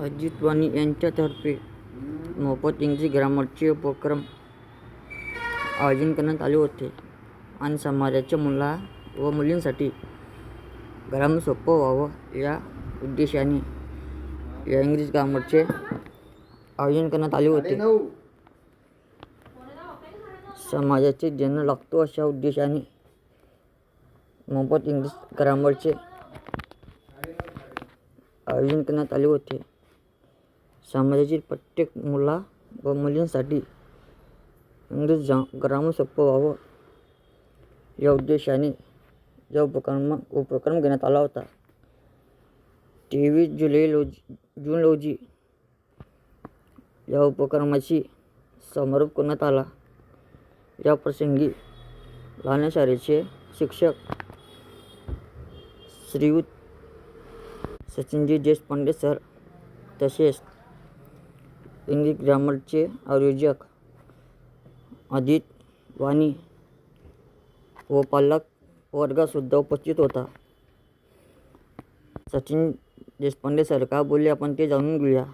अजित वाणी यांच्यातर्फे मोफत इंग्रजी ग्रामरचे उपक्रम आयोजन करण्यात आले होते. आणि समाजाच्या मुला व मुलींसाठी ग्राम सोपं व्हावं या उद्देशाने या इंग्रजी ग्रामरचे आयोजन करण्यात आले होते. समाजाचे जन लागतो अशा उद्देशाने मोफत इंग्लिश ग्रामरचे आयोजन करण्यात आले होते. समाजातील प्रत्येक मुला व मुलींसाठी इंग्रज जा ग्राम सोपं व्हावं. या उद्देशाने या उपक्रम उपक्रम घेण्यात आला होता. तेवीस जुलै रोजी जून रोजी या उपक्रमाची समारोप करण्यात आला. या प्रसंगी लहान शाळेचे शिक्षक श्रीयुत सचिनजी देशपांडे सर तसेच इंग्लिश ग्रामरचे आयोजक अजित वाणी व पालक वर्गसुद्धा उपस्थित होता. सचिन देशपांडे सर का बोलले आपण ते जाणून घेऊया.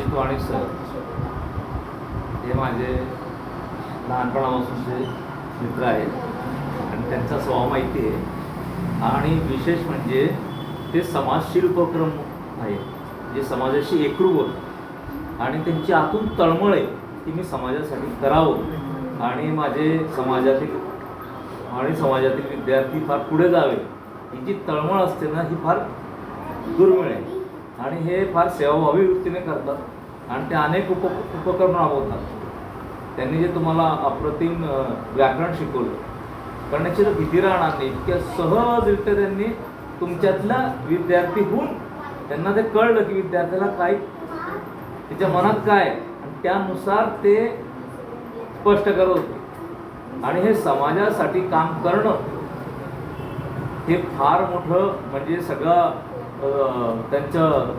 अजित वाणी सर. हे माझे लहानपणापासूनचे मित्र आहेत. आणि त्यांचा स्वभाव माहिती आहे. आणि विशेष म्हणजे ते समाजशील उपक्रम आहेत. जे समाजाशी एकरूप होत. आणि त्यांची आतून तळमळ आहे की मी समाजासाठी करावं. आणि माझे समाजातील आणि समाजातील विद्यार्थी फार पुढे जावे. ही जी तळमळ असते ना ही फार दुर्मिळ आहे. आणि हे फार सेवाभावी वृत्तीने करतात. आणि ते अनेक उप उपक्रम राबवतात. त्यांनी जे तुम्हाला अप्रतिम व्याकरण शिकवलं. करण्याची तर भीती राहणार नाही. इतक्या सहजरित्या त्यांनी तुमच्यातला विद्यार्थी होऊन त्यांना ते कळलं की विद्यार्थ्याला काय त्याच्या मनात काय आणि त्यानुसार ते स्पष्ट करत होते. आणि हे समाजासाठी काम करणं हे फार मोठं म्हणजे सगळं त्यांचं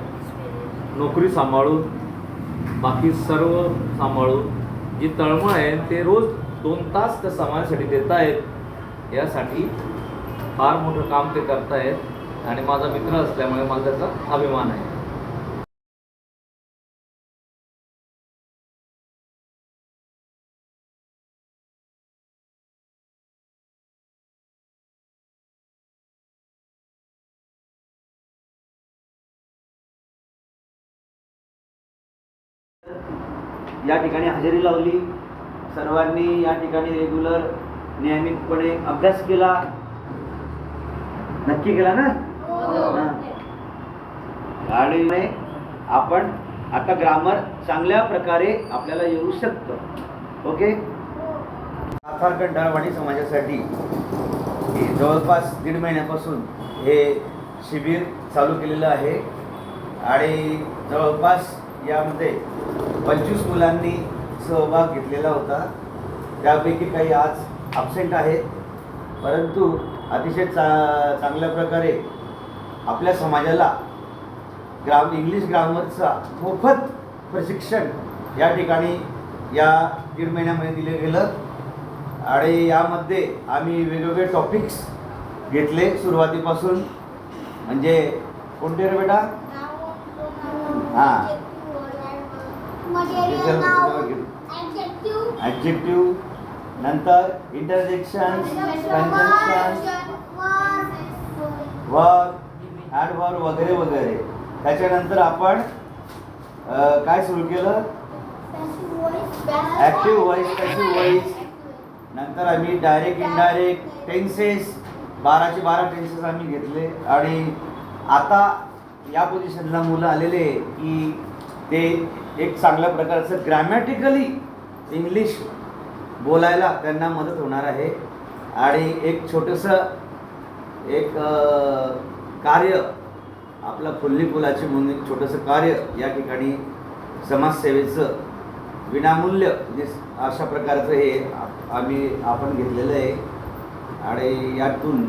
नोकरी सांभाळून बाकी सर्व सांभाळून जी तळमळ आहे ते रोज दोन तास त्या समाजासाठी देत आहेत. यासाठी फार मोठं काम ते करतायत. आणि माझा मित्र असल्यामुळे मला त्याचा अभिमान आहे. या ठिकाणी हजेरी लावली. सर्वांनी या ठिकाणी रेग्युलर नियमितपणे अभ्यास केला. नक्की केला ना? हा. आणि आपण आता ग्रामर चांगल्या प्रकारे आपल्याला येऊ शकतं. ओके आखार कंटाळवाणी समाजासाठी हे जवळपास दीड महिन्यापासून हे शिबिर चालू केलेलं आहे. आणि जवळपास यामध्ये पंचवीस मुलांनी सहभाग घेतलेला होता. त्यापैकी काही आज अब्सेंट आहेत. परंतु अतिशय चा चांगल्या प्रकारे आपल्या समाजाला ग्राम इंग्लिश ग्रामरचा मोफत प्रशिक्षण या ठिकाणी या दीड महिन्यामध्ये दिले गेलं. आणि यामध्ये आम्ही वेगवेगळे टॉपिक्स घेतले सुरुवातीपासून. म्हणजे कोणते रे बेटा? हां. ॲडजेक्टिव्ह नंतर इंटरजेक्शन कंजक्शन ॲडवर्ब वगैरे वगैरे. त्याच्यानंतर आपण काय सुरू केलं? ॲक्टिव्ह व्हॉइस पॅसिव्ह व्हॉइस नंतर आम्ही डायरेक्ट इनडायरेक्ट टेन्सेस बाराचे बारा टेन्सेस आम्ही घेतले. आणि आता या पोझिशनला मुलं आलेले की ते एक चांगल्या प्रकारचं ग्रॅमॅटिकली इंग्लिश बोलायला त्यांना मदत होणार आहे. आणि एक छोटंसं एक कार्य आपलं फुल्ली फुलाची म्हणून एक छोटंसं कार्य या ठिकाणी समाजसेवेचं विनामूल्य म्हणजे अशा प्रकारचं हे आम्ही आपण घेतलेलं आहे. आणि यातून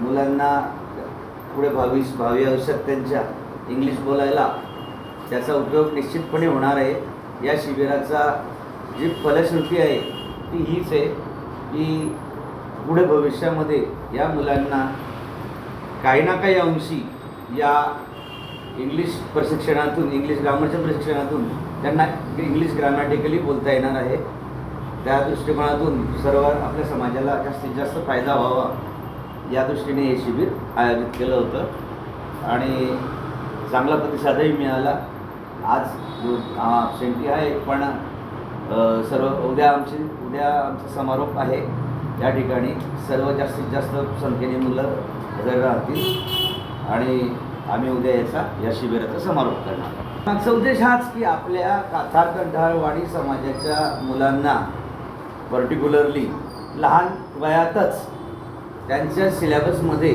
मुलांना पुढे भावी भावी आयुष्यात त्यांच्या इंग्लिश बोलायला त्याचा उपयोग निश्चितपणे होणार आहे. या शिबिराचा जी फलश्रुती आहे ती हीच आहे की पुढे भविष्यामध्ये या मुलांना काही ना काही अंशी या इंग्लिश प्रशिक्षणातून इंग्लिश ग्रामरच्या प्रशिक्षणातून त्यांना इंग्लिश ग्रामॅटिकली बोलता येणार आहे. त्या दृष्टिकोनातून सर्व आपल्या समाजाला जास्तीत जास्त फायदा व्हावा या दृष्टीने हे शिबिर आयोजित केलं होतं. आणि चांगला प्रतिसादही मिळाला. आज शेंटी आहे पण सर्व उद्या आमची उद्या आमचा समारोप आहे. त्या ठिकाणी सर्व जास्तीत जास्त संख्येने मुलं हजर राहतील आणि आम्ही उद्या याचा या शिबिराचा समारोप करणार मागचा उद्देश हाच की आपल्या काथार कंठाळवाडी समाजाच्या मुलांना पर्टिक्युलरली लहान वयातच त्यांच्या सिलेबसमध्ये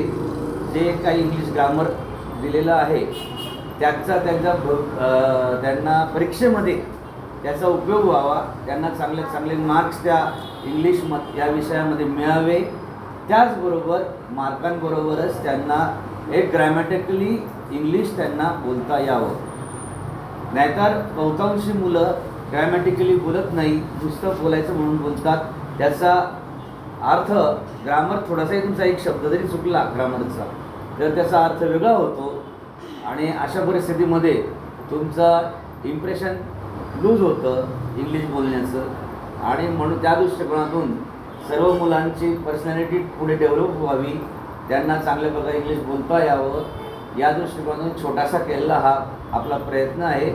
जे काही इंग्लिश ग्रामर दिलेलं आहे त्याचा त्यांचा त्यांना परीक्षेमध्ये त्याचा उपयोग व्हावा. त्यांना चांगले चांगले मार्क्स त्या इंग्लिश म या विषयामध्ये मिळावे. त्याचबरोबर मार्कांबरोबरच त्यांना एक ग्रॅमॅटिकली इंग्लिश त्यांना बोलता यावं. नाहीतर बहुतांशी मुलं ग्रॅमॅटिकली बोलत नाही नुसतं बोलायचं म्हणून बोलतात. त्याचा अर्थ ग्रामर थोडासाही तुमचा एक शब्द जरी चुकला ग्रामरचा तर त्याचा अर्थ वेगळा होतो. आणि अशा परिस्थितीमध्ये तुमचं इम्प्रेशन लूज होतं इंग्लिश बोलण्याचं. आणि म्हणून त्या दृष्टिकोनातून सर्व मुलांची पर्सनॅलिटी पुढे डेव्हलप व्हावी त्यांना चांगल्या प्रकारे इंग्लिश बोलता यावं. या दृष्टिकोनातून छोटासा केलेला हा आपला प्रयत्न आहे.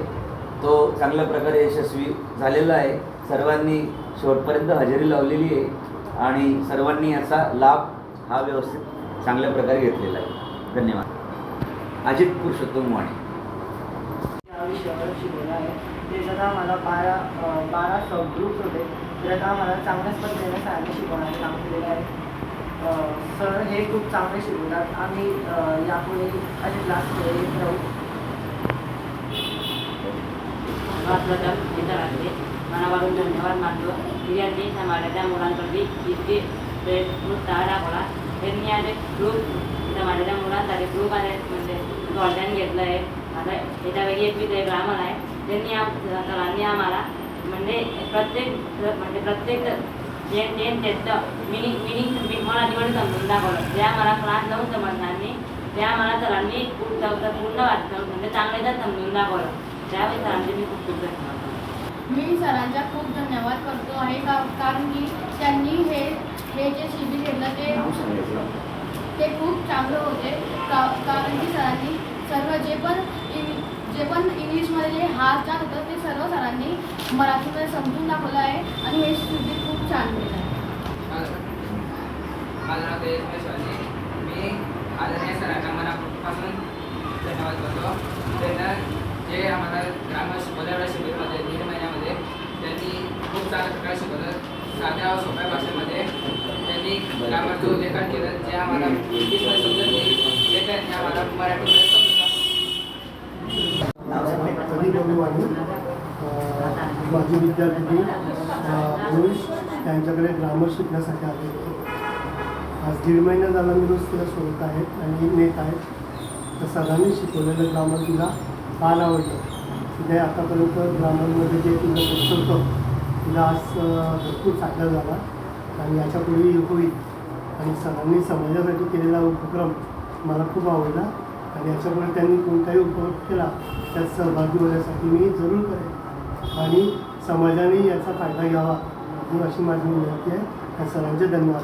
तो चांगल्या प्रकारे यशस्वी झालेला आहे. सर्वांनी शेवटपर्यंत हजेरी लावलेली आहे. आणि सर्वांनी याचा लाभ हा व्यवस्थित चांगल्या प्रकारे घेतलेला आहे. धन्यवाद. अजित पुरुषोत्तम वाणी. या आहे. त्याच्यात आम्हाला बारा बारा सब ग्रुप्स होते. त्यात आम्हाला चांगल्याच पद्धतीने सरांनी आहे. सर हे खूप चांगले शिकवतात. आम्ही अं, यापुढे असे क्लासमध्ये येत राहू. प्रथम मित्रांचे मनापासून धन्यवाद मानतो. की यांनी समाजाच्या मुलांसाठी इतके प्रयत्न दाखवला त्यांनी आता ग्रुप समाजाच्या मुलांसाठी ग्रुप आहे म्हणजे ऑर्डन घेतलं आहे आता याच्यापैकी एक विषय ब्राह्मण आहे. त्यांनी आम सरांनी आम्हाला म्हणजे प्रत्येक म्हणजे प्रत्येक जे जे त्याचं मिनिंग मिनिंग मराठीमध्ये समजून दाखवलं. ते आम्हाला क्लास लावून समजणार नाही ते आम्हाला सरांनी पूर्ण पूर्ण वाचलं. म्हणजे चांगले समजून दाखवलं. त्यावेळी सरांचे मी खूप खूप धन्यवाद. मी सरांचा खूप धन्यवाद करतो आहे. का कारण की त्यांनी हे हे जे शिबिर घेतलं ते ते खूप चांगलं होते. का कारण की सरांनी सर्व जे पण जे पण इंग्लिशमध्ये जे हात जात होतं ते सर्व सरांनी मराठीमध्ये समजून दाखवलं आहे आणि हे स्टुडिओ खूप छान मिळत आहे. माझं नाव मी आदरणीय सरांना मनापासून धन्यवाद करतो. त्यांना जे आम्हाला ग्रामर शिकवल्या शिबिरमध्ये दीड महिन्यामध्ये त्यांनी खूप चांगल्या प्रकारे शिकवलं. साध्या सोप्या भाषेमध्ये. म्हणजे त्यांनी ग्रामरचं उल्लेखन केलं जे आम्हाला इंग्लिशमध्ये समजत नाही ते त्यांनी आम्हाला मराठीमध्ये समजून माझे विद्यार्थी पुरुष त्यांच्याकडे ग्रामर शिकण्यासाठी आले होते. आज दीड महिना झाला मी रोज तिला सोडत आहेत आणि नेत आहेत तर सरांनी शिकवलेलं ग्रामर तिला फार आवडलं. तिथे आतापर्यंत ग्रामरमध्ये जे तिला पुस्तक होतं तिला आज भरपूर फायदा झाला. आणि याच्यापूर्वी होईल आणि सरांनी समाजासाठी केलेला उपक्रम मला खूप आवडला. आणि याच्यामुळे त्यांनी कोणताही उपक्रम केला त्यात सहभागी होण्यासाठी मी जरूर करेन. आणि समाजाने याचा फायदा घ्यावा ही अशी माझी विनंती आहे. त्या सरांचे धन्यवाद.